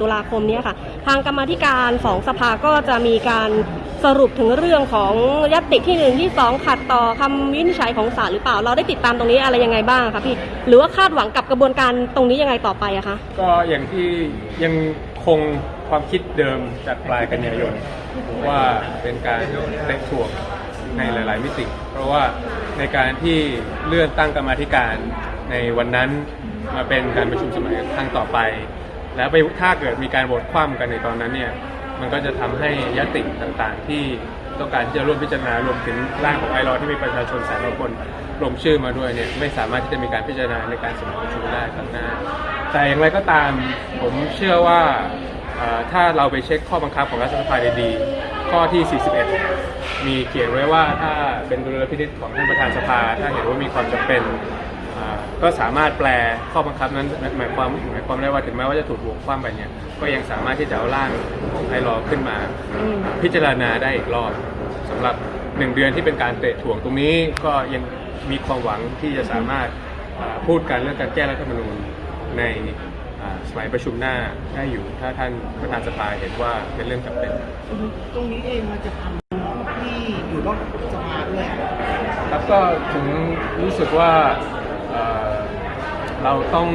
ตุลาคมนี้ค่ะ ทางกรรมธิการของสภาก็จะมีการสรุปถึงเรื่องของยัตติที่หนึ่งที่สองขัดต่อคำวินิจฉัยของศาลหรือเปล่า เราได้ติดตามตรงนี้อะไรยังไงบ้างคะพี่ หรือว่าคาดหวังกับกระบวนการตรงนี้ยังไงต่อไปอะคะ ก็อย่างที่ยังคงความคิดเดิมจากปลายกันยายนว่าเป็นการเตะถ่วงในหลาย ๆ มิติ เพราะว่าในการที่เลื่อนตั้งกรรมธิการในวันนั้นมาเป็นการประชุมสมัยครั้งต่อไป แล้วไปถ้าเกิดมีการโหวตคว่ำกันในตอนนั้นเนี่ยมันก็จะทำให้ยติต่างๆ ที่ต้องการที่จะร่วมพิจารณารวมถึงร่างของไอรอที่มีประชาชนแสนกว่าคนลงชื่อมาด้วยเนี่ยไม่สามารถที่จะมีการพิจารณาในการเสนอประชุมได้ครั้งหน้า แต่อย่างไรก็ตามผมเชื่อว่าถ้าเราไปเช็คข้อบังคับของรัฐสภาดีๆข้อที่ 41 มีเขียนไว้ว่าถ้าเป็นดุลพินิจของท่านประธานสภา ถ้าเห็นว่ามีความจำเป็น ก็สามารถแปลข้อบังคับนั้นหมายความหมายความได้ว่าถึงแม้ว่าจะถูกบวกคว่ำไปเนี่ยก็ยังสามารถที่จะเอาร่างของไอรอขึ้นมาอืมพิจารณาได้อีกรอบสำหรับหนึ่งเดือนที่เป็นการเตะถ่วงตรงนี้ก็ยังมีความหวังที่จะสามารถอ่าพูดกันเรื่องการแก้รัฐธรรมนูญในอ่าสมัยประชุมหน้าได้อยู่ ถ้าท่านประธานสภาเห็นว่าเป็นเรื่องจำเป็น ตรงนี้เองมันจะทำที่อยู่นอกสภาด้วยครับก็ถึงรู้สึกว่า เราต้อง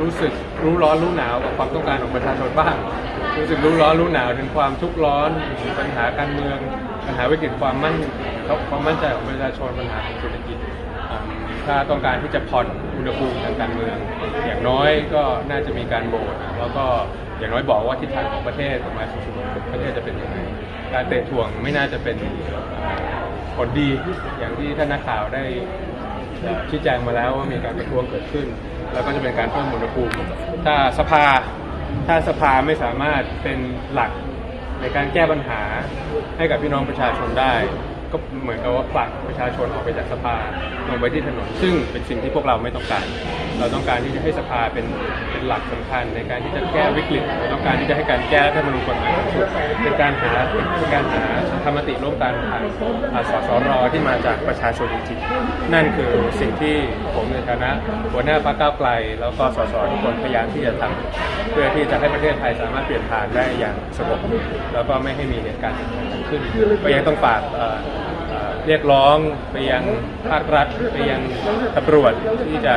รู้สึกรู้ร้อนรู้หนาวกับความต้องการของประชาชนบ้าง รู้สึกรู้ร้อนรู้หนาวถึงความทุกข์ร้อนปัญหาการเมือง ปัญหาวิกฤตความมั่นความมั่นใจของประชาชนปัญหาของเศรษฐกิจถ้าต้องการที่จะผ่อนอุณหภูมิทางการเมือง อย่างน้อยก็น่าจะมีการโหวตแล้วก็อย่างน้อยบอกว่าทิศทางของประเทศของมาสุดประเทศจะเป็นยังไงการเตะถ่วงไม่น่าจะเป็นผลดีอย่างที่ท่านนักข่าวได้ ชี้แจงมาแล้วว่ามีการประท้วงเกิดขึ้น แล้วก็จะเป็นการเพิ่มอุณหภูมิ ถ้าสภาถ้าสภาไม่สามารถเป็นหลักในการแก้ปัญหาให้กับพี่น้องประชาชนได้ ก็เหมือนกับว่าผลักประชาชนออกไปจากสภาลงไปที่ถนน ซึ่งเป็นสิ่งที่พวกเราไม่ต้องการ เราต้องการที่จะให้สภาเป็นเป็นหลักสำคัญในการที่จะแก้วิกฤตเราต้องการที่จะให้การแก้รัฐธรรมนูญกฎหมายสุดเป็นการหาเป็นการหาธรรมติร่วมกันผ่านผ่านสสรที่มาจากประชาชนจริงๆนั่นคือสิ่งที่ผมในฐานะหัวหน้าพรรคก้าวไกล แล้วก็สสทุกคนพยายามที่จะทำเพื่อที่จะให้ประเทศไทยสามารถเปลี่ยนผ่านได้อย่างสงบแล้วก็ไม่ให้มีเหตุการณ์ขึ้นก็ยังต้องฝากเรียกร้องไปยังภาครัฐ ไปยังตำรวจที่จะ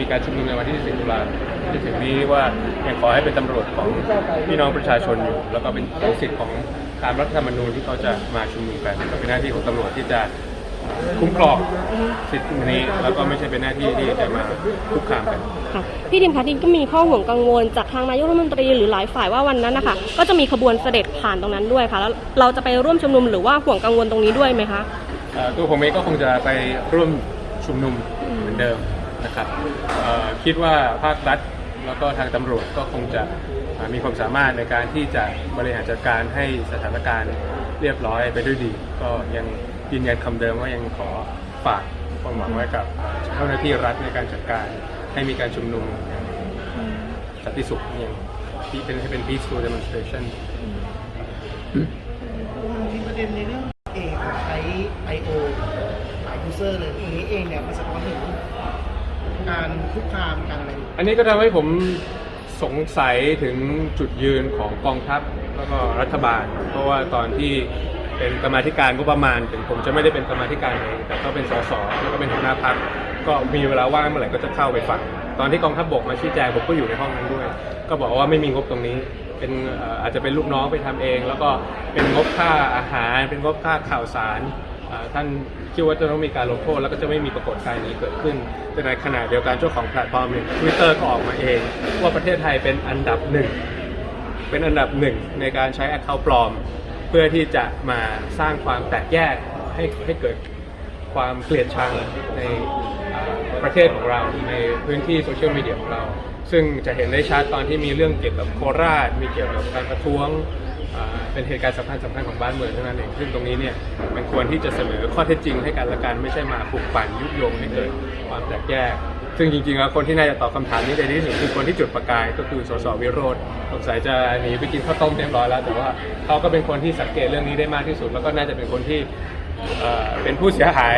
มีการชุมนุมในวันที่4ตุลาที่ถึงนี้ว่ายังขอให้เป็นตำรวจของพี่น้องประชาชนอยู่ แล้วก็เป็นเป็นสิทธิ์ของตามรัฐธรรมนูญที่เขาจะมาชุมนุมกันก็เป็นหน้าที่ของตำรวจที่จะคุ้มครองสิทธินี้ แล้วก็ไม่ใช่เป็นหน้าที่ที่จะมาคุกคามกันค่ะพี่ดิมคะดิมก็มีข้อห่วงกังวลจากทางนายกรัฐมนตรีหรือหลายฝ่ายว่าวันนั้นนะคะก็จะมีขบวนเสด็จผ่านตรงนั้นด้วยค่ะแล้วเราจะไปร่วมชุมนุมหรือว่าห่วงกังวลตรงนี้ด้วยไหมคะเอ่อตัวผมเองก็คงจะไปร่วมชุมนุมเหมือนเดิม นะครับเอ่อคิดว่าภาครัฐแล้วก็ทางตำรวจก็คงจะเอ่อมีความสามารถในการที่จะบริหารจัดการให้สถานการณ์เรียบร้อยไปด้วยดี ก็ยังยืนยันคำเดิมว่ายังขอฝากความหวังไว้กับเจ้าหน้าที่รัฐในการจัดการให้มีการชุมนุมอย่างสันติสุขอย่างที่เป็นให้เป็น peaceful demonstration มีประเด็นในเรื่องเองใช้ I.O. หลายยูเซอร์เลยตรงนี้เองเนี่ยมันสะท้อนถึง การคุกคามการอะไรอันนี้ก็ทำให้ผมสงสัยถึงจุดยืนของกองทัพแล้วก็รัฐบาล เพราะว่าตอนที่เป็นกรรมาธิการก็ประมาณถึงผมจะไม่ได้เป็นกรรมาธิการเองแต่ก็เป็นสสแล้วก็เป็นหัวหน้าพักก็มีเวลาว่างเมื่อไหร่ก็จะเข้าไปฟังตอนที่กองทัพบกมาชี้แจงผมก็อยู่ในห้องนั้นด้วย ก็บอกว่าไม่มีงบตรงนี้เป็นอาจจะเป็นลูกน้องไปทำเอง แล้วก็เป็นงบค่าอาหาร เป็นงบค่าข่าวสาร ท่านคิดว่าจะต้องมีการลงโทษแล้วก็จะไม่มีปรากฏการณ์นี้เกิดขึ้นแต่ในขณะเดียวกันเจ้าของแพลตฟอร์มทวิตเตอร์ก็ออกมาเอง ว่าประเทศไทยเป็นอันดับหนึ่งเป็นอันดับหนึ่งในการใช้ Account ปลอม เพื่อที่จะมาสร้างความแตกแยกให้ให้เกิดความเกลียดชังในประเทศของเราในพื้นที่โซเชียลมีเดียของเรา ซึ่งจะเห็นได้ชัดตอนที่มีเรื่องเกี่ยวกับโคราช มีเกี่ยวกับการประท้วง เป็นเหตุการณ์สำคัญสำคัญของบ้านเมืองเท่านั้นเองซึ่งตรงนี้เนี่ยมันควรที่จะเสนอข้อเท็จจริงให้กันและกันไม่ใช่มาปลุกปั่นยุยงให้เกิดความแตกแยกซึ่งจริงๆแล้วคนที่น่าจะตอบคำถามนี้ได้ที่สุดคือคนที่จุดประกายก็คือสสวิโรธสงสัยจะหนีไปกินข้าวต้มเรียบร้อยแล้ว แต่ว่าเขาก็เป็นคนที่สังเกตเรื่องนี้ได้มากที่สุด แล้วก็น่าจะเป็นคนที่เป็นผู้เสียหาย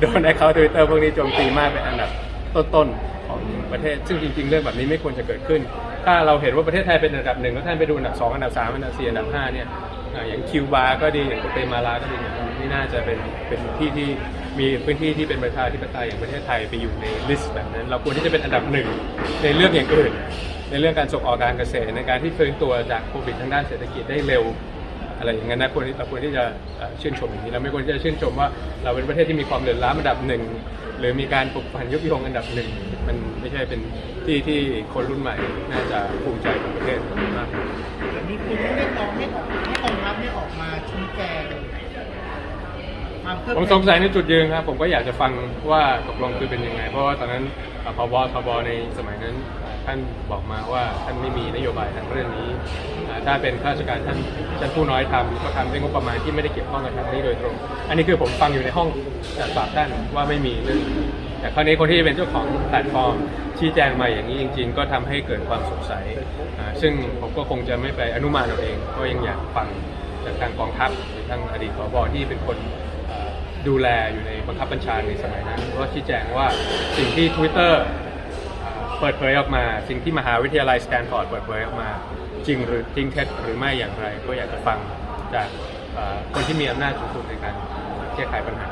โดนไอ้เขาทวิตเตอร์พวกนี้โจมตีมากเป็นอันดับต้นๆของประเทศ ซึ่งจริง ๆ เรื่องแบบนี้ไม่ควรจะเกิดขึ้น ถ้าเราเห็นว่าประเทศไทยเป็นอันดับหนึ่งแล้วท่านไปดูอันดับสองอันดับสามอันดับสี่อันดับห้าเนี่ยอย่างคิวบาก็ดีอย่างโกเตมาลาก็ดีเนี่ยนี่น่าจะเป็นเป็นที่ที่มีพื้นที่ที่เป็นประชาธิปไตยอย่างประเทศไทยไปอยู่ในลิสต์แบบนั้น เราควรที่จะเป็นอันดับหนึ่งในเรื่องอย่างอื่น ในเรื่องการส่งออกการเกษตรในการที่ฟื้นตัวจากโควิดทางด้านเศรษฐกิจได้เร็ว อะไรอย่างนั้นนะควรเราควรที่จะชื่นชมอย่างนี้เราไม่ควรที่จะชื่นชมว่าเราเป็นประเทศที่มีความเหลื่อมล้ำอันดับหนึ่งหรือมีการปลุกปันยุยงอันดับหนึ่งมันไม่ใช่เป็นที่ที่คนรุ่นใหม่น่าจะภูมิใจของประเทศมากมีคุณเรียกร้องให้ออกให้กองทัพเนี่ออกมาชี้แจงผมสงสัยในจุดยืนครับผมก็อยากจะฟังว่าตกลงคือเป็นยังไง เพราะว่าตอนนั้นพบทบในสมัยนั้น ท่านบอกมาว่าท่านไม่มีนโยบายทางเรื่องนี้ ถ้าเป็นข้าราชการท่านชั้นผู้น้อยทำก็ทำด้วยงบประมาณที่ไม่ได้เกี่ยวข้องกับทางนี้โดยตรง อันนี้คือผมฟังอยู่ในห้องจากปากท่านว่าไม่มีเรื่องแต่คราวนี้คนที่เป็นเจ้าของแพลตฟอร์ม ชี้แจงมาอย่างนี้จริง ๆ ก็ทำให้เกิดความสงสัย ซึ่งผมก็คงจะไม่ไปอนุมานเอาเอง ก็ยังอยากฟังจากทางกองทัพหรือทางอดีตผบที่เป็นคนดูแลอยู่ในบังคับบัญชาในสมัยนั้นก็ชี้แจงว่าสิ่งที่ Twitter เปิดเผยออกมา สิ่งที่มหาวิทยาลัยสแตนฟอร์ดเปิดเผยออกมา จริงหรือจริงเท็จหรือไม่อย่างไร ก็อยากจะฟังจากคนที่มีอำนาจสูงสุดในการแก้ไขปัญหา